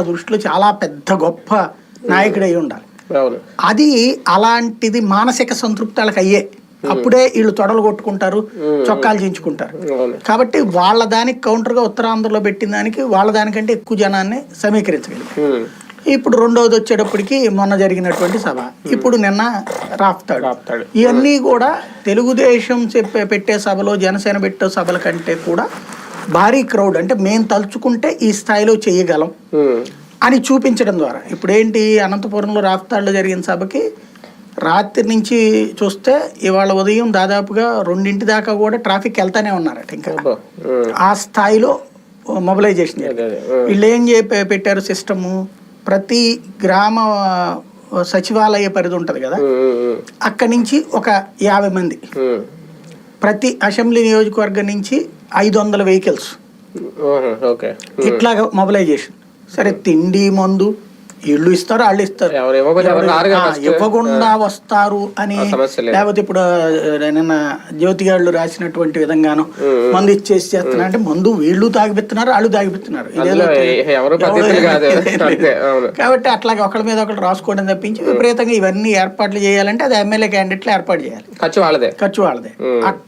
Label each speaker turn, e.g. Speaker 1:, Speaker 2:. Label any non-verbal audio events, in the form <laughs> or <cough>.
Speaker 1: దృష్టిలో చాలా పెద్ద గొప్ప నాయకుడై ఉండాలి.
Speaker 2: అవును.
Speaker 1: అది అలాంటిది మానసిక సంతృప్తి వాళ్ళకి అయ్యే అప్పుడే వీళ్ళు తొడలు కొట్టుకుంటారు చొక్కాలు చించుకుంటారు.
Speaker 2: అవును.
Speaker 1: కాబట్టి వాళ్ళ దానికి కౌంటర్గా ఉత్తరాంధ్రలో పెట్టిన దానికి వాళ్ళ దానికంటే ఎక్కువ జనాన్ని సమీకరించగలిగారు. ఇప్పుడు రెండవది వచ్చేటప్పటికి మొన్న జరిగినటువంటి సభ. ఇప్పుడు నిన్న రాఫ్తాడు
Speaker 2: రాపుతాడు.
Speaker 1: ఇవన్నీ కూడా తెలుగుదేశం చెప్పే పెట్టే సభలో జనసేన పెట్టే సభల కంటే కూడా భారీ క్రౌడ్ అంటే మేము తలుచుకుంటే ఈ స్థాయిలో చేయగలం. అని చూపించడం ద్వారా ఇప్పుడు ఏంటి అనంతపురంలో రాఫ్తాడులో జరిగిన సభకి రాత్రి నుంచి చూస్తే ఇవాళ ఉదయం దాదాపుగా రెండింటి దాకా కూడా ట్రాఫిక్ వెళ్తానే ఉన్నారట ఇంకా. ఆ స్థాయిలో మొబిలైజేషన్. వీళ్ళు ఏం చెప్పి పెట్టారు సిస్టము ప్రతి గ్రామ సచివాలయ పరిధి ఉంటుంది కదా. అక్కడి నుంచి ఒక యాభై మంది. ప్రతి అసెంబ్లీ నియోజకవర్గం నుంచి ఐదు వందల వెహికల్స్
Speaker 2: ఉమ్.
Speaker 1: ఇట్లాగా మొబిలైజేషన్. సరే తిండి మందు ఇళ్ళు ఇస్తారు వాళ్ళు ఇస్తారు. ఇవ్వకుండా వస్తారు అని. లేకపోతే ఇప్పుడు నిన్న జ్యోతిగాళ్ళు రాసినటువంటి విధంగాను
Speaker 2: ఉమ్.
Speaker 1: మందు ఇచ్చేసి చేస్తున్నా అంటే మందు వీళ్ళు తాగిపిస్తున్నారు వాళ్ళు తాగిపిస్తున్నారు. <laughs>
Speaker 2: అవును.
Speaker 1: కాబట్టి అట్లాగే ఒకళ్ళ మీద ఒకళ్ళు రాసుకోవడం తప్పించి విపరీతంగా ఇవన్నీ ఏర్పాట్లు చేయాలంటే అది ఎమ్మెల్యే క్యాండిడేట్లు ఏర్పాటు చేయాలి.
Speaker 2: ఖర్చు వాళ్ళదే.
Speaker 1: ఖర్చు వాళ్ళదే.